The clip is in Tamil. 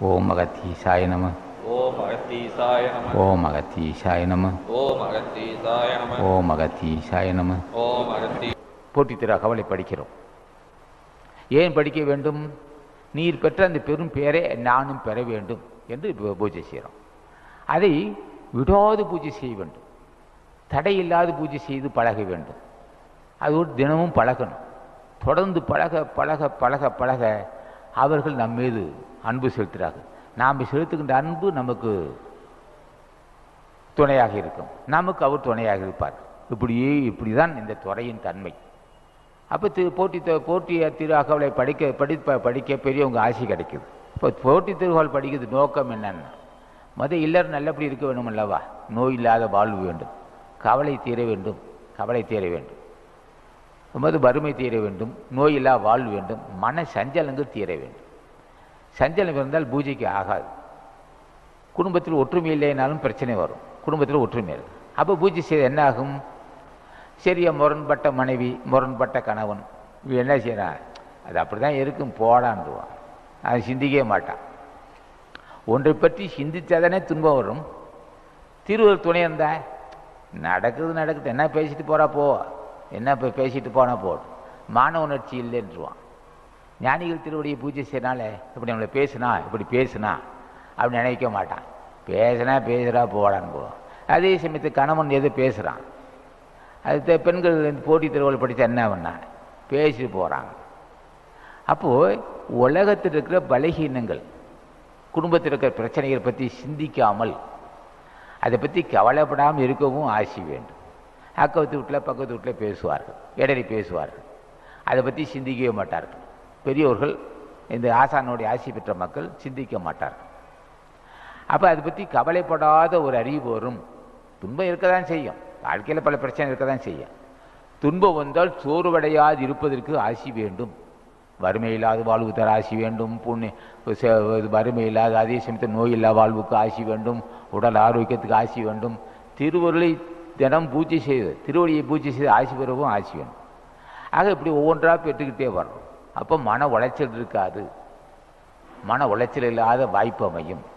ஓம் அகத்தீசாய நம. ஓம் அகத்தீசாய நம. ஓம் அகத்தீசாய நம. ஓம் அகத்தீசாய நம. ஓம் அகத்தீசாய நம. ஓம் அகத்தீ போட்டி திரு அகவலை படிக்கிறோம். ஏன் படிக்க வேண்டும்? நீர் பெற்ற அந்த பெரும் பெயரை நானும் பெற வேண்டும் என்று பூஜை செய்கிறோம். அதை விடாது பூஜை செய்ய வேண்டும். தடையில்லாது பூஜை செய்து பழக வேண்டும். அதோடு தினமும் பழகணும். தொடர்ந்து பழக பழக பழக பழக அவர்கள் நம் மீது அன்பு செலுத்துகிறார்கள். நாம் செலுத்துகின்ற அன்பு நமக்கு துணையாக இருக்கும். நமக்கு அவர் துணையாக இருப்பார். இப்படியே இப்படி தான் இந்த துறையின் தன்மை. அப்போ திரு போட்டி த- போட்டி திரு அகவலை படிக்க படிப்ப படிக்க பெரியவங்க ஆசை கிடைக்குது. இப்போ போட்டி திருவாள் படிக்கிறது நோக்கம் என்னென்ன மத இல்லர் நல்லபடி இருக்க வேண்டும் அல்லவா நோய் இல்லாத வாழ்வு வேண்டும். கவலை தீர வேண்டும். கவலை தீர வேண்டும். முத வறுமை தீர வேண்டும் நோய் இல்லா வாழ்வு வேண்டும் மன சஞ்சலங்கள் தீர வேண்டும். சஞ்சலம் இருந்தால் பூஜைக்கு ஆகாது. குடும்பத்தில் ஒற்றுமை இல்லைனாலும் பிரச்சனை வரும். குடும்பத்தில் ஒற்றுமை இருக்கு அப்போ பூஜை செய்ய என்ன ஆகும்? சரியா முரண்பட்ட மனைவி முரண்பட்ட கணவன் இவன் என்ன செய்கிறான் அது அப்படி தான் இருக்கும் போடான்டுவான் அது சிந்திக்கவே மாட்டான். ஒன்றை பற்றி சிந்தித்தாதானே துன்பம் வரும். திருவள்ளுவர் துணை இருந்தா நடக்குது நடக்குது என்ன பேசிட்டு போகிறா போ என்ன இப்போ பேசிட்டு போனால் போடும் மான உணர்ச்சி இல்லைன்றுவான். ஞானிகள் திருவடியை பூஜை செய்யனால இப்படி நம்மளை பேசுனா இப்படி பேசுனா அப்படி நினைக்க மாட்டான். பேசுனா பேசுகிறா போடான்னு போவான் அதே சமயத்துக்கு கணவன் எது பேசுகிறான் அது பெண்கள் போட்டி திருவள்ளுவர் படித்தா என்ன பண்ணா பேசிட்டு போகிறாங்க அப்போது உலகத்தில் இருக்கிற பலகீனங்கள் குடும்பத்தில் இருக்கிற பிரச்சனைகளை பற்றி சிந்திக்காமல் அதை பற்றி கவலைப்படாமல் இருக்கவும் ஆசை வேண்டும். அக்கத்து வீட்டில் பக்கத்து வீட்டில் பேசுவார்கள். இடையில பேசுவார்கள். அதை பற்றி சிந்திக்கவே மாட்டார்கள். பெரியோர்கள் இந்த ஆசானுடைய ஆசி பெற்ற மக்கள் சிந்திக்க மாட்டார்கள். அப்போ அதை பற்றி கவலைப்படாத ஒரு அறிவு வரும். துன்பம் இருக்க தான் செய்யும். வாழ்க்கையில் பல பிரச்சனை இருக்க தான் செய்யும். துன்பம் வந்தால் சோர்வடையாது இருப்பதற்கு ஆசி வேண்டும். வறுமை இல்லாத வாழ்வு தர ஆசி வேண்டும். புண்ணிய வறுமை இல்லாத அதே சமயத்தில் நோய் இல்லா வாழ்வுக்கு ஆசி வேண்டும். உடல் ஆரோக்கியத்துக்கு ஆசி வேண்டும். திருவருளை தினம் பூஜை செய்து திருவடியை பூஜை செய்து ஆசி பெறவும் ஆசி வேணும். ஆக இப்படி ஒவ்வொன்றா பெற்றுக்கிட்டே வர்றோம். அப்போ மன உளைச்சல் இருக்காது. மன உளைச்சல் இல்லாத வாய்ப்பு அமையும்.